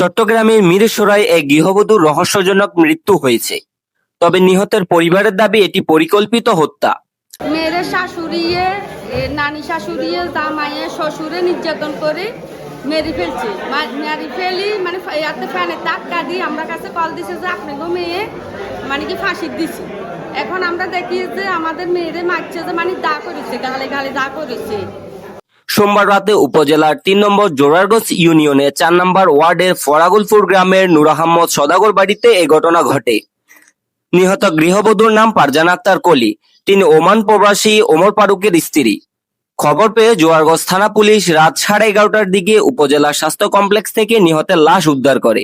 চট্টগ্রামের মিরসরাই এক গৃহবধূর রহস্যজনক মৃত্যু হয়েছে। তবে নিহতের পরিবারের দাবি এটি পরিকল্পিত হত্যা। মেয়ের শাশুড়িয়ে নানি শাশুড়িয়ে জামাইয়ে শ্বশুরে নির্যাতন করে মেরে ফেলছে। মেরে ফেলি মানে ইয়াতে ফ্যানে টাক্কা দিয়ে আমরা কাছে কল দিছে যে আপনাকে মেয়ে মানে কি ফাঁসি দিছে। এখন আমরা দেখি যে আমাদের মেয়েরে মারছে যে মানে দা করেছে, গালে গালে দা করেছে। সোমবার রাতে উপজেলার তিন নম্বর জোরারগঞ্জ ইউনিয়নে চার নম্বর ওয়ার্ডের ফরাগুলপুর গ্রামের নূর আহমদ সদাগর বাড়িতে এ ঘটনা ঘটে। নিহত গৃহবধূর নাম পারজান আক্তার কলি, তিনি ওমান প্রবাসী ওমর ফারুকের স্ত্রী। খবর পেয়ে জোয়ারগঞ্জ থানা পুলিশ রাত সাড়ে এগারোটার দিকে উপজেলা স্বাস্থ্য কমপ্লেক্স থেকে নিহতের লাশ উদ্ধার করে।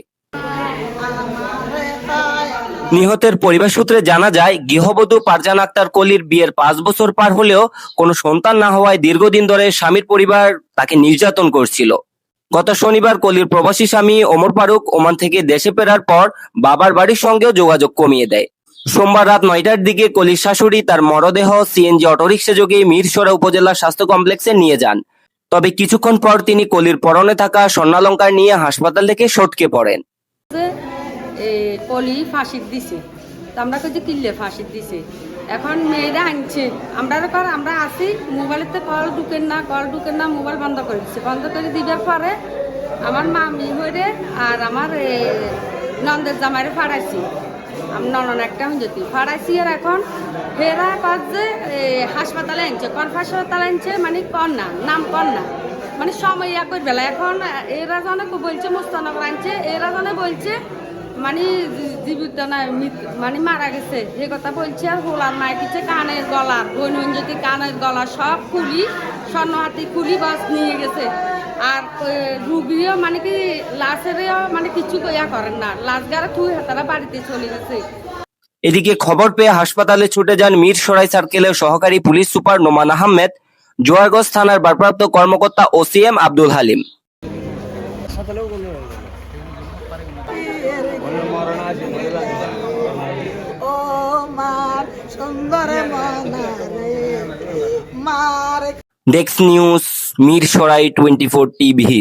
নিহতের পরিবার সূত্রে জানা যায়, গৃহবধূ পারজান আক্তার কলির বিয়ের পাঁচ বছর পার হলেও কোনো সন্তান না হওয়ায় দীর্ঘদিন ধরে স্বামীর পরিবার তাকে নির্যাতন করছিল। গত শনিবার কলির প্রবাসী স্বামী ওমর ফারুক ওমান থেকে দেশে ফেরার পর বাবার বাড়ির সঙ্গেও যোগাযোগ কমিয়ে দেয়। সোমবার রাত নয়টার দিকে কলির শাশুড়ি তার মরদেহ সিএনজি অটোরিকশা যোগে মিরসরা উপজেলা স্বাস্থ্য কমপ্লেক্সে নিয়ে যান। তবে কিছুক্ষণ পর তিনি কলির পরনে থাকা স্বর্ণালঙ্কার নিয়ে হাসপাতাল থেকে সটকে পড়েন। কলি ফাঁসির দিছে। তো আমরা যে কিনলে ফাঁসি দিছে? এখন মেয়েরা আনছে। আমরা কর, আমরা আসি মোবাইলেতে কল ঢুকেন না, কল ঢুকেন না, মোবাইল বন্ধ করে দিচ্ছে বন্ধ করে দিবার পরে আমার মামি হয়ে আর আমার নন্দের জামাইরে ফাড়াইছি। আমি, ননন একটা যদি ফাড়াইছি আর এখন ফেরা কর যে হাসপাতালে আনছে। কোন হাসপাতালে আনছে? মানে কর না নাম কর না মানে সময় ইয়া করবে এখন এরা জানে বলছে, মুস্তানগর আনছে। এরা জানে বলছে মানে জীবিত না মানে মারা গেছে। এ কথা বলছে হোলার মায়ের কিছু কানের বোন যদি কানের গলা, সব খুলি স্বর্ণহাতি খুলি বাস নিয়ে গেছে। আর রুগীও মানে কি, লাশেরও মানে কিছু ইয়া করেন না। লাশ গারে থুই হাতারা বাড়িতে চলে গেছে। এদিকে খবর পেয়ে হাসপাতালে ছুটে যান মীর সরাই সার্কেলের সহকারী পুলিশ সুপার নোমান আহমেদ জোয়ারগঞ্জ থানার ভারপ্রাপ্ত কর্মকর্তা ওসিএম আব্দুল হালিম। ও মার সুন্দর মনারে মার ডেক্স news Mirsarai twenty four TV